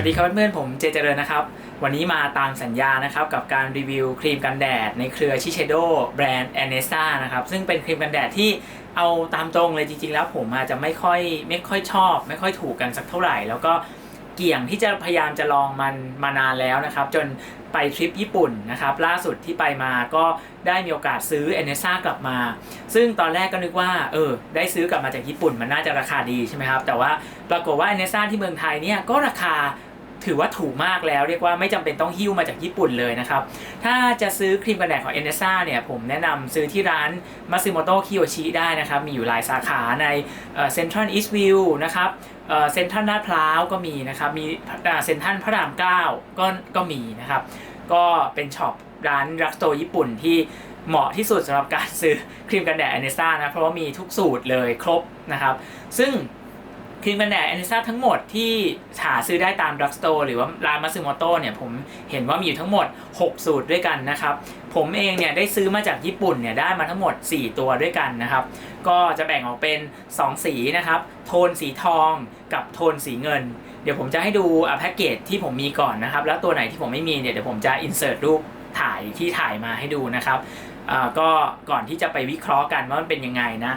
วัสดีครับเพื่อนๆผมเจเจริญนะครับ วันนี้มาตามสัญญานะครับกับการรีวิวครีมกันแดด ในเครือชิเชโดแบรนด์แอนเนซ่านะครับซึ่งเป็นครีมกันแดดที่เอาตามตรงเลยจริงๆ แล้วผมอาจจะไม่ค่อยไม่ค่อยชอบ ไม่ค่อยถูกกันสักเท่าไหร่ แล้วก็เกี่ยงที่จะพยายามจะลองมันมานานแล้วนะครับ จนไปทริปญี่ปุ่นนะครับล่าสุดที่ไปมาก็ได้มีโอกาสซื้อแอนเนซ่ากลับมา ซึ่งตอนแรกก็นึกว่าเออได้ซื้อกลับมาจากญี่ปุ่นมันน่าจะราคาดีใช่ไหมครับ แต่ว่าปรากฏว่าแอนเนซ่าที่เมืองไทยเนี่ยก็ราคา ถือว่าถูกมากแล้วเรียกว่าไม่จำเป็นต้องหิ้วมาจากญี่ปุ่นเลยนะครับ ถ้าจะซื้อครีมกันแดดของ e n e s a เนี่ยผมแนะนำซื้อที่ร้าน Matsumoto Kiyoshi ได้นะครับ มีอยู่หลายสาขาในเซ็นทรัลอีสต์วิวนะครับเซ็นทรัลลาดพร้าวก็มีนะครับ มีเซ็นทรัลพระรามเก้าก็ก็มีนะครับ ก็เป็นช็อปร้านรักโตญี่ปุ่นที่เหมาะที่สุดสำหรับการซื้อครีมกันแดด e n e s a นะ เพราะว่ามีทุกสูตรเลยครบนะครับ ซึ่ง ครีมกันแดดแอนนิซ่าทั้งหมดที่หาซื้อได้ตามดรักสโตร์หรือว่าร้านมาซึโมโต้เนี่ยผมเห็นว่ามีอยู่ทั้งหมด 6 สูตรด้วยกันนะครับ ผมเองเนี่ยได้ซื้อมาจากญี่ปุ่นเนี่ยได้มาทั้งหมด 4 ตัวด้วยกันนะครับ ก็จะแบ่งออกเป็น 2 สีนะครับ โทนสีทองกับโทนสีเงิน เดี๋ยวผมจะให้ดูแพ็กเกจที่ผมมีก่อนนะครับ แล้วตัวไหนที่ผมไม่มีเนี่ยเดี๋ยวผมจะอินเสิร์ตรูปถ่ายที่ถ่ายมาให้ดูนะครับก็ก่อนที่จะไปวิเคราะห์กันว่ามันเป็นยังไงนะ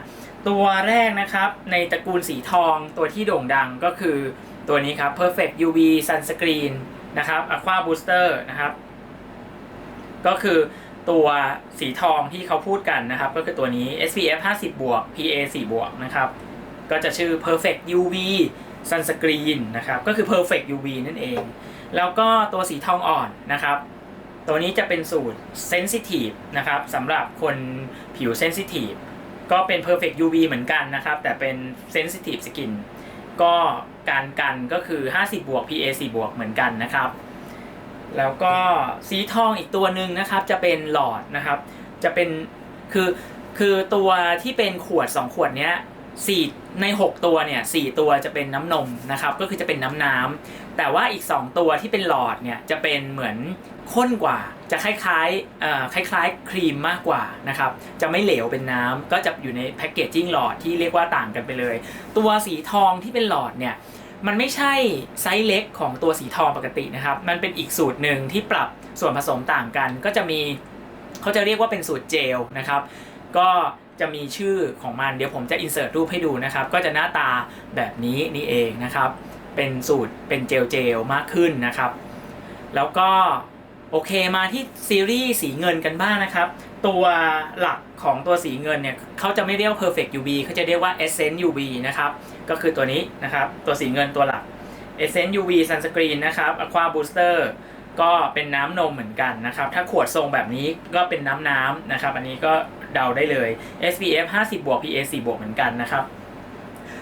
ตัวแรกนะครับในตระกูลสีทองตัวที่โด่งดังก็คือตัวนี้ครับ Perfect UV Sunscreen นะครับ Aqua Booster นะครับ ก็คือตัวสีทองที่เขาพูดกันนะครับ ก็คือตัวนี้ SPF 50บวก PA 4บวกนะครับ ก็จะชื่อ Perfect UV Sunscreen นะครับ ก็คือ Perfect UV นั่นเอง แล้วก็ตัวสีทองอ่อนนะครับ ตัวนี้จะเป็นสูตร Sensitive นะครับสำหรับคนผิว Sensitive ก็เป็น perfect UV เหมือนกันนะครับ แต่เป็น sensitive skin ก็การกันก็คือ 50บวก PA 4บวกเหมือนกันนะครับ แล้วก็สีทองอีกตัวหนึ่งนะครับจะเป็นหลอดนะครับ จะเป็นคือคือตัวที่เป็นขวด 2 ขวดเนี้ย สี่ใน 6 ตัวเนี่ยสตัวจะเป็นน้ำนมนะครับก็คือจะเป็นน้ำน้ำแต่ว่าอีก 2 ตัวที่เป็นหลอดเนี่ยจะเป็นเหมือนข้นกว่า จะคล้ายๆคล้ายๆ ครีมมากกว่านะครับจะไม่เหลวเป็นน้ำก็จะอยู่ในแพคเกจจิ้งหลอดที่เรียกว่าต่างกันไปเลย ตัวสีทองที่เป็นหลอดเนี่ยมันไม่ใช่ไซส์เล็กของตัวสีทองปกตินะครับมันเป็นอีกสูตรหนึ่งที่ปรับส่วนผสมต่างกัน ก็จะมีเขาจะเรียกว่าเป็นสูตรเจลนะครับก็ จะมีชื่อของมันเดี๋ยวผมจะอินเสิร์ตรูปให้ดูนะครับ ก็จะหน้าตาแบบนี้นี่เองนะครับ เป็นสูตรเป็นเจลเจลมากขึ้นนะครับ แล้วก็โอเคมาที่ซีรีส์สีเงินกันบ้างนะครับ ตัวหลักของตัวสีเงินเนี่ยเขาจะไม่เรียก perfect UV เขาจะเรียกว่า essence UV นะครับก็คือตัวนี้นะครับ ตัวสีเงินตัวหลัก essence UV sunscreen นะครับ aqua booster ก็เป็นน้ำนมเหมือนกันนะครับ ถ้าขวดทรงแบบนี้ก็เป็นน้ำน้ำนะครับ อันนี้ก็ เดาได้เลย SPF 50บวก PA 4บวกเหมือนกันนะครับ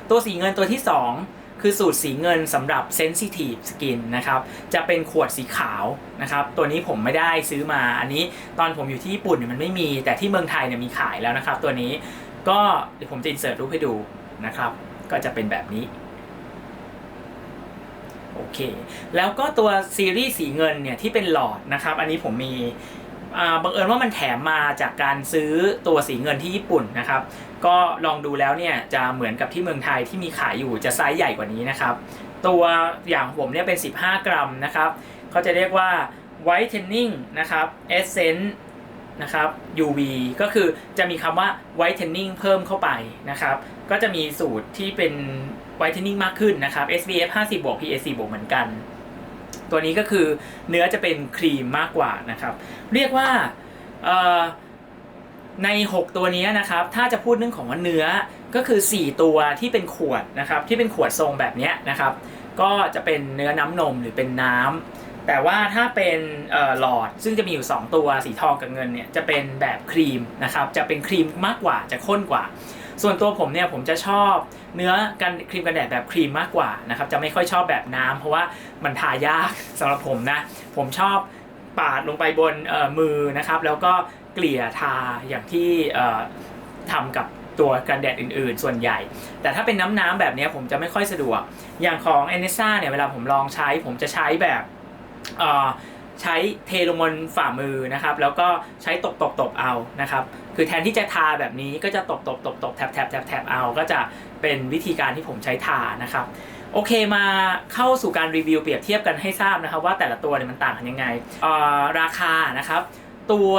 ตัวสีเงินตัวที่ 2 คือสูตรสีเงินสำหรับ Sensitive Skin นะครับ จะเป็นขวดสีขาวนะครับ ตัวนี้ผมไม่ได้ซื้อมา อันนี้ตอนผมอยู่ที่ญี่ปุ่นมันไม่มี แต่ที่เมืองไทยเนี่ยมีขายแล้วนะครับ ตัวนี้ก็เดี๋ยวผมจะอินเสิร์ตรูปให้ดูนะครับ ก็จะเป็นแบบนี้โอเค แล้วก็ตัวซีรีส์สีเงินเนี่ยที่เป็นหลอดนะครับ อันนี้ผมมี บังเอิญว่ามันแถมมาจากการซื้อตัวสีเงินที่ญี่ปุ่นนะครับ ก็ลองดูแล้วเนี่ยจะเหมือนกับที่เมืองไทยที่มีขายอยู่จะไซส์ใหญ่กว่านี้นะครับ ตัวอย่างผมเนี่ยเป็น 15 กรัมนะครับเขาจะเรียกว่า whitening นะครับ essence นะครับ UV ก็คือจะมีคำว่า whitening เพิ่มเข้าไปนะครับ ก็จะมีสูตรที่เป็น whitening มากขึ้นนะครับ SPF 50 บวก PA 4บวกเหมือนกัน ตัวนี้ก็คือเนื้อจะเป็นครีมมากกว่านะครับ เรียกว่าใน 6 ตัวนี้นะครับ ถ้าจะพูดเรื่องของว่าเนื้อก็คือ 4 ตัวที่เป็นขวดนะครับที่เป็นขวดทรงแบบนี้นะครับ ก็จะเป็นเนื้อน้ำนมหรือเป็นน้ำแต่ว่าถ้าเป็นหลอดซึ่งจะมีอยู่ 2 ตัวสีทองกับเงินเนี่ยจะเป็นแบบครีมนะครับจะเป็นครีมมากกว่าจะข้นกว่า ส่วนตัวผมเนี่ยผมจะชอบเนื้อกันครีมกันแดดแบบครีมมากกว่านะครับจะไม่ค่อยชอบแบบน้ำเพราะว่ามันทายากสำหรับผมนะผมชอบปาดลงไปบนมือนะครับแล้วก็เกลี่ยทาอย่างที่ทำกับตัวกันแดดอื่นๆ ส่วนใหญ่ แต่ถ้าเป็นน้ำๆแบบนี้ผมจะไม่ค่อยสะดวก อย่างของเอเนซ่าเนี่ยเวลาผมลองใช้ผมจะใช้แบบ ใช้เทลงบนฝ่ามือนะครับ แล้วก็ใช้ตบตบตบเอานะครับ คือแทนที่จะทาแบบนี้ก็จะตบตบตบตบแทบแทบแทบแทบเอา ก็จะเป็นวิธีการที่ผมใช้ทานะครับโอเคมาเข้าสู่การรีวิวเปรียบเทียบกันให้ทราบนะครับว่าแต่ละตัวเนี่ยมันต่างกันยังไงเอ่อราคานะครับ ตัว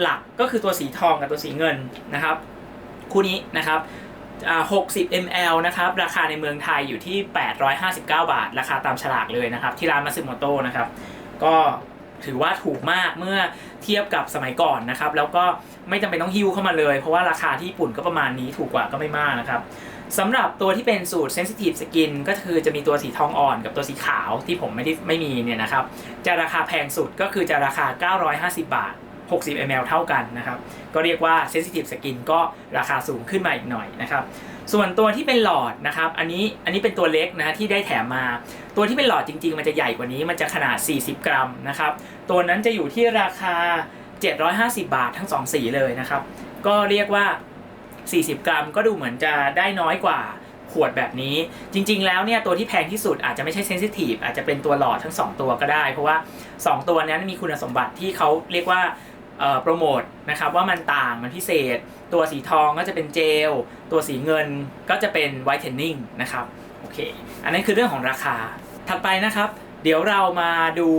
หลักก็คือตัวสีทองกับตัวสีเงินนะครับ คู่นี้นะครับ60 ml นะครับ ราคาในเมืองไทยอยู่ที่ 859 บาท ราคาตามฉลากเลยนะครับ ที่ร้านมาซึโมโตะนะครับ ก็ถือว่าถูกมากเมื่อเทียบกับสมัยก่อนนะครับ แล้วก็ไม่จำเป็นต้องฮิ้วเข้ามาเลย เพราะว่าราคาที่ญี่ปุ่นก็ประมาณนี้ถูกกว่าก็ไม่มากนะครับสำหรับตัวที่เป็นสูตร Sensitive Skin ก็คือจะมีตัวสีทองอ่อนกับตัวสีขาวที่ผมไม่ได้ไม่มีเนี่ยนะครับ จะราคาแพงสุดก็คือจะราคา 950 บาท 60 ml เท่ากันนะครับ ก็เรียกว่า Sensitive Skin ก็ราคาสูงขึ้นมาอีกหน่อยนะครับ ส่วนตัวที่เป็นหลอดนะครับ อันนี้อันนี้เป็นตัวเล็กนะที่ได้แถมมา ตัวที่เป็นหลอดจริง ๆ มันจะใหญ่กว่านี้มันจะขนาด 40 กรัมนะครับ ตัวนั้นจะอยู่ที่ราคา 750 บาททั้ง 2 สีเลยนะครับ ก็เรียกว่า 40 กรัมก็ดูเหมือนจะได้น้อยกว่าขวดแบบนี้ จริง ๆ แล้วเนี่ยตัวที่แพงที่สุดอาจจะไม่ใช่เซนซิทีฟอาจจะเป็นตัวหลอดทั้ง 2 ตัวก็ได้ เพราะว่า 2 ตัวนั้นมีคุณสมบัติที่เขาเรียกว่า โปรโมทนะครับว่ามันต่างมันพิเศษ ตัวสีทองก็จะเป็นเจล ตัวสีเงินก็จะเป็นไวท์เทนนิ่งนะครับโอเคอันนั้นคือเรื่องของราคาถัดไปนะครับ เดี๋ยวเรามาดู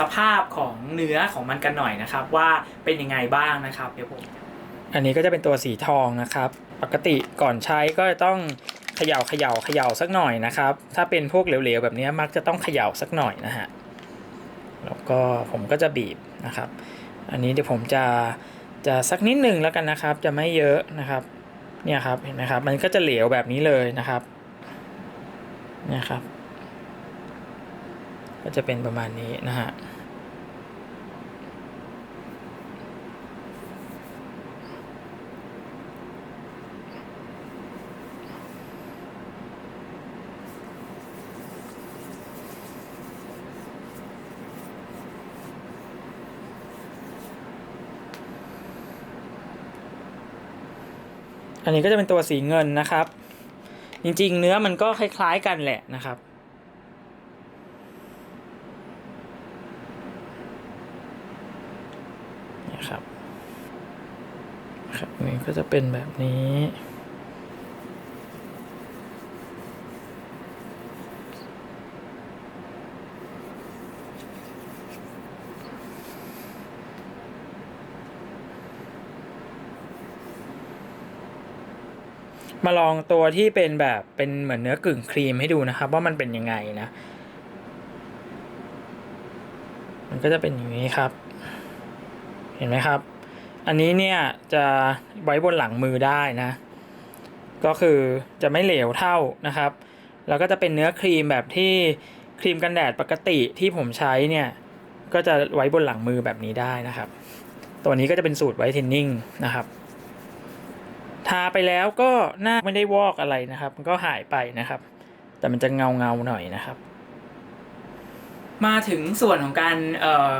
สภาพของเนื้อของมันกันหน่อยนะครับ ว่าเป็นยังไงบ้างนะครับเดี๋ยวผมอันนี้ก็จะเป็นตัวสีทองนะครับ ปกติก่อนใช้ก็จะต้องเขย่าเขย่าเขย่าสักหน่อยนะครับ ถ้าเป็นพวกเหลวๆแบบนี้มักจะต้องเขย่าสักหน่อยนะฮะแล้วก็ผมก็จะบีบนะครับ อันนี้เดี๋ยวผมจะจะสักนิดหนึ่งแล้วกันนะครับ จะไม่เยอะนะครับ เนี่ยครับเห็นไหมครับ มันก็จะเหลวแบบนี้เลยนะครับ เนี่ยครับ ก็จะเป็นประมาณนี้นะฮะ อันนี้ก็จะเป็นตัวสีเงินนะครับ จริงๆ เนื้อมันก็คล้าย ๆ กันแหละนะครับนี่ครับครับนี่ก็จะเป็นแบบนี้ มาลองตัวที่เป็นแบบเป็นเหมือนเนื้อกึ่งครีมให้ดูนะครับ ว่ามันเป็นยังไงนะ มันก็จะเป็นอย่างนี้ครับ เห็นไหมครับ อันนี้เนี่ยจะไว้บนหลังมือได้นะ ก็คือจะไม่เหลวเท่านะครับ แล้วก็จะเป็นเนื้อครีมแบบที่ครีมกันแดดปกติที่ผมใช้เนี่ย ก็จะไว้บนหลังมือแบบนี้ได้นะครับ ตัวนี้ก็จะเป็นสูตรไวท์เทนนิ่งนะครับ ทาไปแล้วก็หน้าไม่ได้วอกอะไรนะครับ มันก็หายไปนะครับ แต่มันจะเงาเงาๆหน่อยนะครับ มาถึงส่วนของการเอ่อ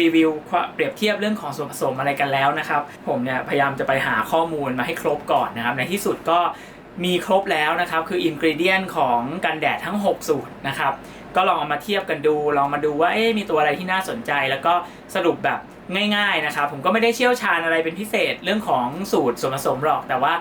รีวิวเปรียบเทียบเรื่องของส่วนผสมอะไรกันแล้วนะครับ ผมเนี่ยพยายามจะไปหาข้อมูลมาให้ครบก่อนนะครับ ในที่สุดก็มีครบแล้วนะครับ คืออินกริเดียนของกันแดดทั้ง 6 สูตรนะครับ ก็ลองเอามาเทียบกันดู ลองมาดูว่าเอ๊มีตัวอะไรที่น่าสนใจ แล้วก็สรุปแบบ ง่ายๆนะครับผมก็ไม่ได้เชี่ยวชาญอะไรเป็นพิเศษเรื่องของสูตรส่วนผสมหรอก แต่ว่า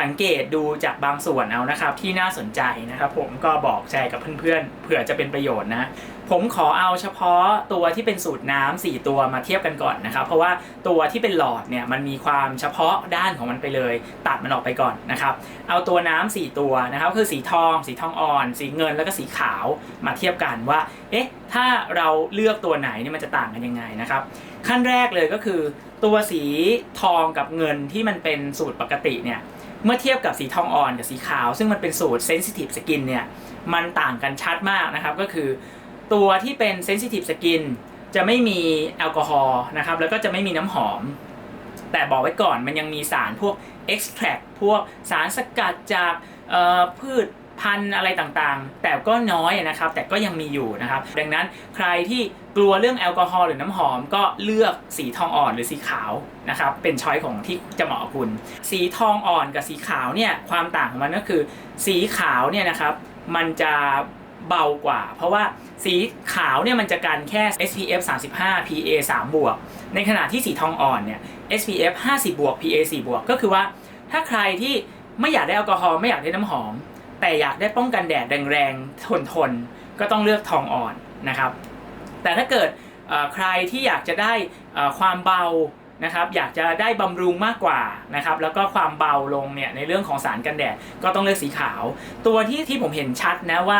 สังเกตดูจากบางส่วนเอานะครับ ที่น่าสนใจนะครับ ผมก็บอกแชร์กับเพื่อนๆเผื่อจะเป็นประโยชน์นะผมขอเอาเฉพาะตัวที่เป็นสูตรน้ำ4ตัวมาเทียบกันก่อนนะครับ เพราะว่าตัวที่เป็นหลอดเนี่ยมันมีความเฉพาะด้านของมันไปเลย ตัดมันออกไปก่อนนะครับ เอาตัวน้ำ4ตัวนะครับคือสีทอง สีทองอ่อน สีเงินแล้วก็สีขาวมาเทียบกันว่า เอ๊ะ ถ้าเราเลือกตัวไหนเนี่ยมันจะต่างกันยังไงนะครับ ขั้นแรกเลยก็คือ ตัวสีทองกับเงินที่มันเป็นสูตรปกติเนี่ย เมื่อเทียบกับสีทองอ่อนกับสีขาว ซึ่งมันเป็นสูตร sensitive skin เนี่ยมันต่างกันชัดมากนะครับก็คือตัวที่เป็น sensitive skin จะไม่มีแอลกอฮอล์นะครับแล้วก็จะไม่มีน้ำหอม แต่บอกไว้ก่อนมันยังมีสารพวก extract พวกสารสกัดจากพืช พันอะไรต่างๆ แต่ก็น้อยนะครับ แต่ก็ยังมีอยู่นะครับ ดังนั้นใครที่กลัวเรื่องแอลกอฮอล์หรือน้ำหอมก็เลือกสีทองอ่อนหรือสีขาวนะครับ เป็นช้อยของที่จะเหมาะกับคุณ สีทองอ่อนกับสีขาวเนี่ยความต่างของมันก็คือ สีขาวเนี่ยนะครับมันจะเบากว่า เพราะว่าสีขาวเนี่ยมันจะกันแค่ SPF 35 PA 3บวกในขณะที่สีทองอ่อนเนี่ย SPF 50บวก PA 4บวกก็คือว่าถ้าใครที่ไม่อยากได้แอลกอฮอล์ไม่อยากได้น้ำหอม แต่อยากได้ป้องกันแดดแรงๆ ทนๆ ก็ต้องเลือกทองอ่อนนะครับ แต่ถ้าเกิดใครที่อยากจะได้ความเบานะครับอยากจะได้บำรุงมากกว่านะครับแล้วก็ความเบาลงเนี่ยในเรื่องของสารกันแดดก็ต้องเลือกสีขาว ตัวที่ที่ผมเห็นชัดนะว่า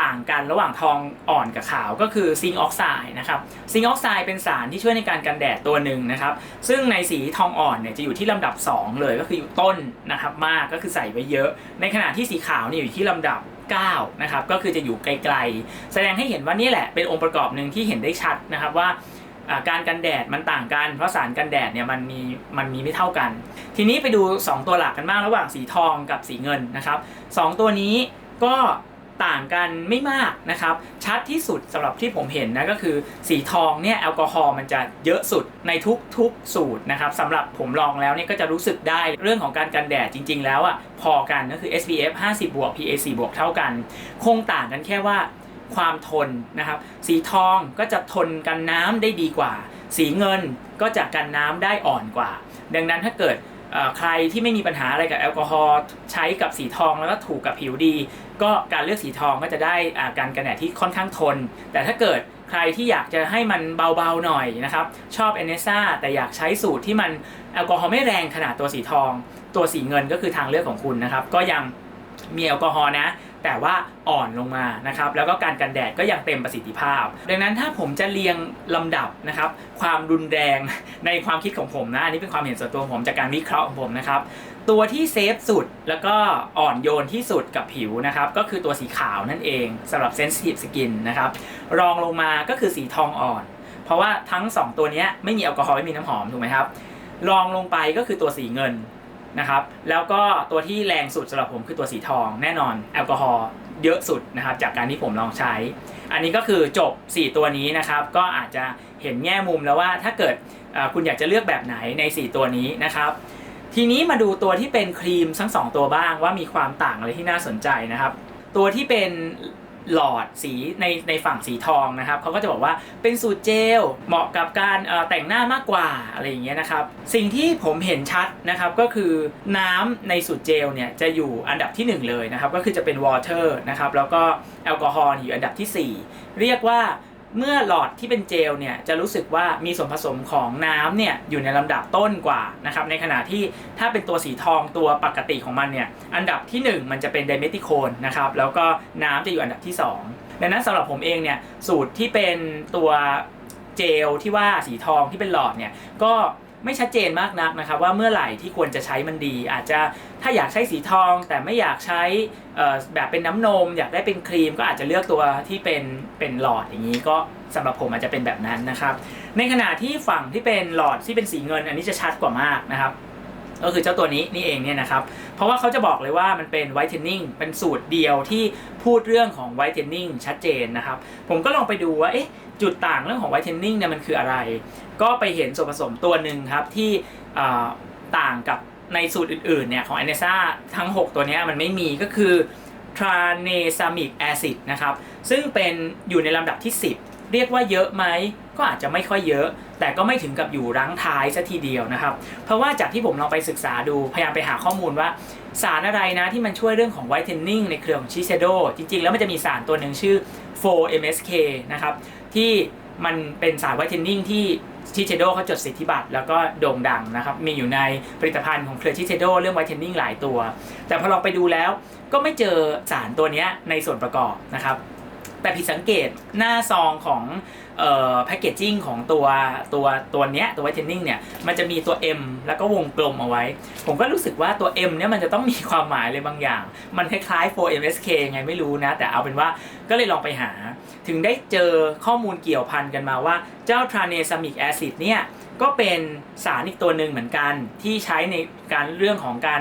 ต่างกันระหว่างทองอ่อนกับขาวก็คือซิงค์ออกไซด์นะครับซิงค์ออกไซด์เป็นสารที่ช่วยในการกันแดดตัวหนึ่งนะครับ ซึ่งในสีทองอ่อนเนี่ยจะอยู่ที่ลำดับ 2 เลยก็คืออยู่ต้นนะครับมากก็คือใส่ไว้เยอะ ในขณะที่สีขาวเนี่ยอยู่ที่ลำดับ9นะครับก็คือจะอยู่ไกลๆ แสดงให้เห็นว่านี่แหละเป็นองค์ประกอบหนึ่งที่เห็นได้ชัดนะครับว่าการกันแดดมันต่างกัน เพราะสารกันแดดเนี่ยมันมีมันมีไม่เท่ากัน ทีนี้ไปดู 2 ตัวหลักกันบ้างระหว่างสีทองกับสีเงินนะครับสองตัวนี้ก็ ต่างกันไม่มากนะครับ ชัดที่สุดสำหรับที่ผมเห็นนะก็คือสีทองเนี่ยแอลกอฮอล์มันจะเยอะสุดในทุกๆสูตรนะครับสำหรับผมลองแล้วเนี่ยก็จะรู้สึกได้เรื่องของการกันแดดจริง ๆ แล้วอะพอกันก็คือ SPF 50บวก PA 4บวกเท่ากัน คงต่างกันแค่ว่าความทนนะครับ สีทองก็จะทนกันน้ำได้ดีกว่า สีเงินก็จะกันน้ำได้อ่อนกว่า ดังนั้นถ้าเกิด ใครที่ไม่มีปัญหาอะไรกับแอลกอฮอล์ใช้กับสีทองแล้วก็ถูกกับผิวดี ก็การเลือกสีทองก็จะได้การกันแดดที่ค่อนข้างทน แต่ถ้าเกิดใครที่อยากจะให้มันเบาๆหน่อยนะครับ ชอบเอเนซ่าแต่อยากใช้สูตรที่มันแอลกอฮอล์ไม่แรงขนาดตัวสีทอง ตัวสีเงินก็คือทางเลือกของคุณนะครับ ก็ยัง มีแอลกอฮอล์นะ แต่ว่าอ่อนลงมานะครับ แล้วก็การกันแดดก็ยังเต็มประสิทธิภาพ ดังนั้นถ้าผมจะเรียงลำดับนะครับ ความรุนแรงในความคิดของผมนะ อันนี้เป็นความเห็นส่วนตัวผมจากการวิเคราะห์ของผมนะครับ ตัวที่เซฟสุดแล้วก็อ่อนโยนที่สุดกับผิวนะครับ ก็คือตัวสีขาวนั่นเองสำหรับ sensitive skin นะครับ รองลงมาก็คือสีทองอ่อน เพราะว่าทั้ง 2 ตัวนี้ไม่มีแอลกอฮอล์ไม่มีน้ำหอมถูกไหมครับ รองลงไปก็คือตัวสีเงิน นะครับแล้วก็ตัวที่แรงสุดสำหรับผมคือตัวสีทองแน่นอนแอลกอฮอล์เยอะสุดนะครับจากการที่ผมลองใช้ อันนี้ก็คือจบ 4 ตัวนี้นะครับก็อาจจะเห็นแง่มุมแล้วว่าถ้าเกิดคุณอยากจะเลือกแบบไหนใน 4 ตัวนี้นะครับทีนี้มาดูตัวที่เป็นครีมทั้ง 2 ตัวบ้างว่ามีความต่างอะไรที่น่าสนใจนะครับ ตัวที่เป็น หลอดสีในในฝั่งสีทองนะครับเขาก็จะบอกว่าเป็นสูตรเจลเหมาะกับการแต่งหน้ามากกว่าอะไรอย่างเงี้ยนะครับสิ่งที่ผมเห็นชัดนะครับก็คือน้ำในสูตรเจลเนี่ยจะอยู่อันดับทีหนึ่1 เลยนะครับก็คือจะเป็นวอเตอร์นะครับแล้วก็แอลกอฮอล์อยู่อันดับทีสี่4 เรียกว่า เมื่อหลอดที่เป็นเจลเนี่ยจะรู้สึกว่ามีส่วนผสมของน้ำเนี่ยอยู่ในลำดับต้นกว่านะครับในขณะที่ถ้าเป็นตัวสีทองตัวปกติของมันเนี่ยอันดับที่ 1 มันจะเป็นไดเมติโคนนะครับแล้วก็น้ำจะอยู่อันดับที่ 2 ดังนั้นสำหรับผมเองเนี่ยสูตรที่เป็นตัวเจลที่ว่าสีทองที่เป็นหลอดเนี่ยก็ ไม่ชัดเจนมากนักนะครับว่าเมื่อไหร่ที่ควรจะใช้มันดี อาจจะถ้าอยากใช้สีทองแต่ไม่อยากใช้แบบเป็นน้ำนม อยากได้เป็นครีมก็อาจจะเลือกตัวที่เป็นเป็นหลอดอย่างนี้ก็สำหรับผมอาจจะเป็นแบบนั้นนะครับ ในขณะที่ฝั่งที่เป็นหลอดที่เป็นสีเงิน อันนี้จะชัดกว่ามากนะครับก็คือเจ้าตัวนี้นี่เองเนี่ยนะครับ เพราะว่าเขาจะบอกเลยว่ามันเป็นไวท์เทนนิ่งเป็นสูตรเดียวที่พูดเรื่องของไวท์เทนนิ่งชัดเจนนะครับ ผมก็ลองไปดูว่าเอ๊ะ จุดต่างเรื่องของไวท์เทนนิ่งเนี่ยมันคืออะไร ก็ไปเห็นส่วนผสมตัวหนึ่งครับที่ต่างกับในสูตรอื่นๆเนี่ยของ a n e s a ทั้ง 6 ตัวนี้มันไม่มีก็คือทราเนซามิกแอซิดนะครับซึ่งเป็นอยู่ในลำดับที่ 10 เรียกว่าเยอะไหมก็อาจจะไม่ค่อยเยอะ แต่ก็ไม่ถึงกับอยู่รั้งท้ายซะทีเดียวนะครับ เพราะว่าจากที่ผมลองไปศึกษาดูพยายามไปหาข้อมูลว่า สารอะไรนะที่มันช่วยเรื่องของไวท์เทนนิ่งในเครือของชิเซโดจริงๆ แล้วมันจะมีสารตัวหนึ่งชื่อ 4MSK นะครับ ที่มันเป็นสารไวท์เทนนิ่งที่ชิเชโดเขาจดสิทธิบัตรแล้วก็โด่งดังนะครับ มีอยู่ในผลิตภัณฑ์ของเครือชิเชโดเรื่องไวท์เทนนิ่งหลายตัว แต่พอเราไปดูแล้วก็ไม่เจอสารตัวนี้ในส่วนประกอบนะครับ แต่ผิดสังเกตหน้าซองของแพคเกจจิ้งของตัวตัวตัวเนี้ยตัวไวท์เทนนิ่งเนี่ยมันจะมีตัว M แล้วก็วงกลมเอาไว้ ผมก็รู้สึกว่าตัว M เนี่ยมันจะต้องมีความหมายเลยบางอย่าง มันคล้ายๆ 4MSK ไงไม่รู้นะ แต่เอาเป็นว่าก็เลยลองไปหา ถึงได้เจอข้อมูลเกี่ยวพันกันมาว่าเจ้าทราเนซามิกแอซิดเนี่ยก็เป็นสารอีกตัวหนึ่งเหมือนกันที่ใช้ในการเรื่องของการ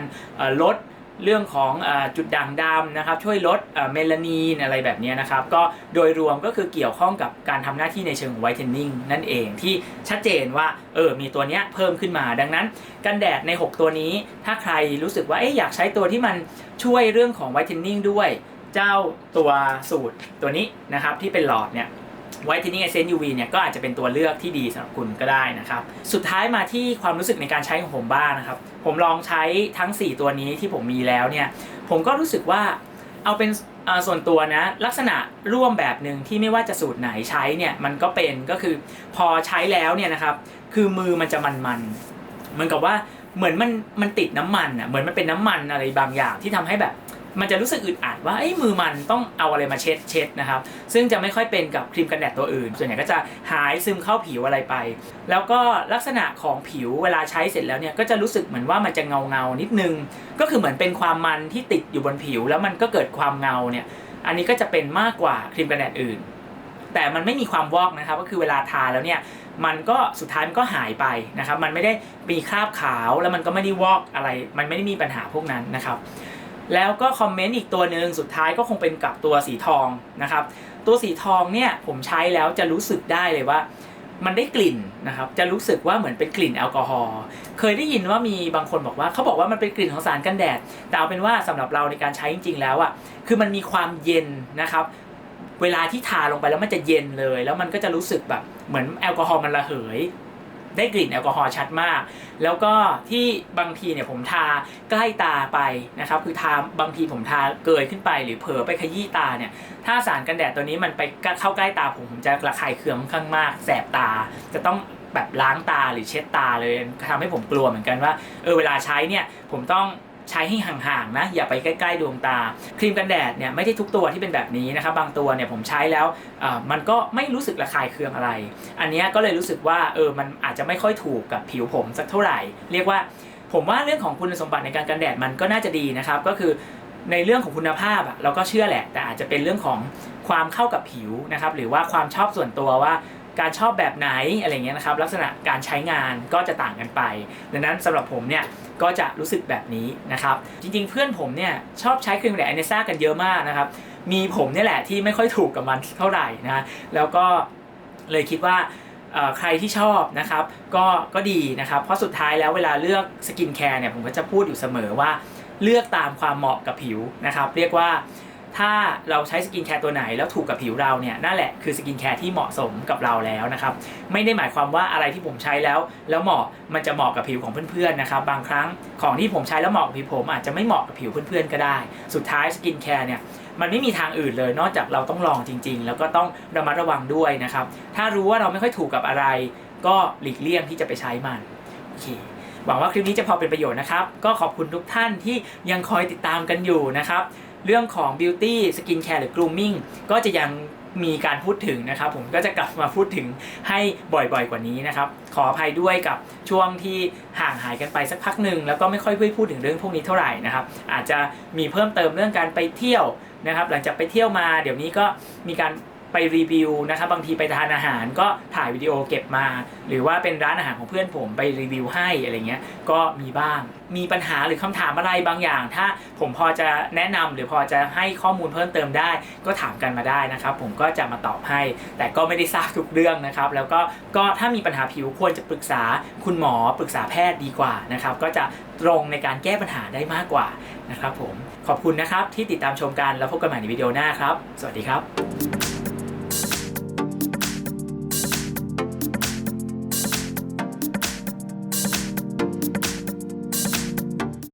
ลด เรื่องของอจุดด่างดำนะครับช่วยลดเมลานีนอะไรแบบนี้นะครับ ก็โดยรวมก็คือเกี่ยวข้องกับการทำหน้าที่ในเชิงไวท์เทนนิ่งนั่นเองที่ชัดเจนว่าเออมีตัวนี้เพิ่มขึ้นมา ดังนั้นกันแดดใน 6 ตัวนี้ ถ้าใครรู้สึกว่าเอ๊ะอยากใช้ตัวที่มันช่วยเรื่องของไวท์เทนนิ่งด้วย เจ้าตัวสูตรตัวนี้นะครับที่เป็นหลอดเนี่ย ไวท์เทนนิ่งเอเซน UV เนี่ยก็อาจจะเป็นตัวเลือกที่ดีสำหรับคุณก็ได้นะครับ สุดท้ายมาที่ความรู้สึกในการใช้ของผมบ้างนะครับ ผมลองใช้ทั้ง 4 ตัวนี้ที่ผมมีแล้วเนี่ย ผมก็รู้สึกว่าเอาเป็นส่วนตัวนะลักษณะร่วมแบบหนึ่งที่ไม่ว่าจะสูตรไหนใช้เนี่ยมันก็เป็นก็คือพอใช้แล้วเนี่ยนะครับคือมือมันจะมันๆเหมือนกับว่าเหมือนมันมันติดน้ำมันอะเหมือนมันเป็นน้ำมันอะไรบางอย่างที่ทำให้แบบ มันจะรู้สึกอึดอัดว่าเอ้ยมือมันต้องเอาอะไรมาเช็ดเช็ดนะครับ ซึ่งจะไม่ค่อยเป็นกับครีมกันแดดตัวอื่น ส่วนใหญ่ก็จะหายซึมเข้าผิวอะไรไป แล้วก็ลักษณะของผิวเวลาใช้เสร็จแล้วเนี่ยก็จะรู้สึกเหมือนว่ามันจะเงาเงานิดนึง ก็คือเหมือนเป็นความมันที่ติดอยู่บนผิว แล้วมันก็เกิดความเงาเนี่ย อันนี้ก็จะเป็นมากกว่าครีมกันแดดอื่น แต่มันไม่มีความวอกนะครับ ก็คือเวลาทาแล้วเนี่ยมันก็สุดท้ายมันก็หายไปนะครับ มันไม่ได้มีคราบขาวแล้วมันก็ไม่ได้วอกอะไร มันไม่ได้มีปัญหาพวกนั้นนะครับ แล้วก็คอมเมนต์อีกตัวหนึ่งสุดท้ายก็คงเป็นกับตัวสีทองนะครับ ตัวสีทองเนี่ยผมใช้แล้วจะรู้สึกได้เลยว่า มันได้กลิ่นนะครับ จะรู้สึกว่าเหมือนเป็นกลิ่นแอลกอฮอล์เคยได้ยินว่ามีบางคนบอกว่าเขาบอกว่ามันเป็นกลิ่นของสารกันแดดแต่เอาเป็นว่าสำหรับเราในการใช้จริง ๆ แล้วอะคือมันมีความเย็นนะครับ เวลาที่ทาลงไปแล้วมันจะเย็นเลย แล้วมันก็จะรู้สึกแบบเหมือนแอลกอฮอล์มันระเหย ได้กลิ่นแอลกอฮอล์ชัดมาก แล้วก็ที่บางทีเนี่ยผมทาใกล้ตาไปนะครับคือทาบางทีผมทาเกยขึ้นไป หรือเผลอไปขยี้ตาเนี่ยถ้าสารกันแดดตัวนี้มันไปเข้าใกล้ตาผมผมจะระคายเคืองข้างมาก แสบตาจะต้องแบบล้างตาหรือเช็ดตาเลยทำให้ผมกลัวเหมือนกันว่าเออเวลาใช้เนี่ยผมต้อง ใช้ให้ห่างๆนะอย่าไปใกล้ๆดวงตา ครีมกันแดดเนี่ยไม่ใช่ทุกตัวที่เป็นแบบนี้นะครับบางตัวเนี่ยผมใช้แล้วมันก็ไม่รู้สึกระคายเคืองอะไร อันนี้ก็เลยรู้สึกว่าเออมันอาจจะไม่ค่อยถูกกับผิวผมสักเท่าไหร่ เรียกว่าผมว่าเรื่องของคุณสมบัติในการกันแดดมันก็น่าจะดีนะครับก็คือในเรื่องของคุณภาพอะเราก็เชื่อแหละ แต่อาจจะเป็นเรื่องของความเข้ากับผิวนะครับหรือว่าความชอบส่วนตัวว่าการชอบแบบไหนอะไรเงี้ยนะครับลักษณะการใช้งานก็จะต่างกันไป ดังนั้นสำหรับผมเนี่ย ก็จะรู้สึกแบบนี้นะครับ จริงๆ เพื่อนผมเนี่ยชอบใช้ครีมกันแดดอเนซ่ากันเยอะมากนะครับ มีผมเนี่ยแหละที่ไม่ค่อยถูกกับมันเท่าไหร่นะแล้วก็เลยคิดว่าใครที่ชอบนะครับก็ก็ดีนะครับ เพราะสุดท้ายแล้วเวลาเลือกสกินแคร์เนี่ยผมก็จะพูดอยู่เสมอว่าเลือกตามความเหมาะกับผิวนะครับ เรียกว่า ถ้าเราใช้สกินแคร์ตัวไหนแล้วถูกกับผิวเราเนี่ยนั่นแหละคือสกินแคร์ที่เหมาะสมกับเราแล้วนะครับไม่ได้หมายความว่าอะไรที่ผมใช้แล้ว แล้วเหมาะมันจะเหมาะกับผิวของเพื่อนๆนะครับบางครั้งของที่ผมใช้แล้วเหมาะกับผิวผมอาจจะไม่เหมาะกับผิวเพื่อนๆก็ได้ สุดท้ายสกินแคร์เนี่ยมันไม่มีทางอื่นเลยนอกจากเราต้องลองจริง ๆ แล้วก็ต้องระมัดระวังด้วยนะครับถ้ารู้ว่าเราไม่ค่อยถูกกับอะไร ก็หลีกเลี่ยงที่จะไปใช้มันโอเคหวังว่าคลิปนี้จะพอเป็นประโยชน์นะครับ ก็ขอบคุณทุกท่านที่ยังคอยติดตามกันอยู่นะครับ เรื่องของ beauty skin care หรือ grooming ก็จะยังมีการพูดถึงนะครับ ผมก็จะกลับมาพูดถึงให้บ่อยๆกว่านี้นะครับ ขออภัยด้วยกับช่วงที่ห่างหายกันไปสักพักหนึ่งแล้วก็ไม่ค่อยพูดถึงเรื่องพวกนี้เท่าไหร่นะครับ อาจจะมีเพิ่มเติมเรื่องการไปเที่ยวนะครับ หลังจากไปเที่ยวมาเดี๋ยวนี้ก็มีการ ไปรีวิวนะครับบางทีไปทานอาหารก็ถ่ายวิดีโอเก็บมา หรือว่าเป็นร้านอาหารของเพื่อนผมไปรีวิวให้อะไรเงี้ยก็มีบ้าง มีปัญหาหรือคำถามอะไรบางอย่าง ถ้าผมพอจะแนะนำหรือพอจะให้ข้อมูลเพิ่มเติมได้ ก็ถามกันมาได้นะครับ ผมก็จะมาตอบให้ แต่ก็ไม่ได้ทราบทุกเรื่องนะครับแล้วก็ก็ถ้ามีปัญหาผิวควรจะปรึกษาคุณหมอปรึกษาแพทย์ดีกว่านะครับก็จะตรงในการแก้ปัญหาได้มากกว่านะครับผมขอบคุณนะครับที่ติดตามชมกันแล้วพบกันใหม่ในวิดีโอหน้าครับ สวัสดีครับ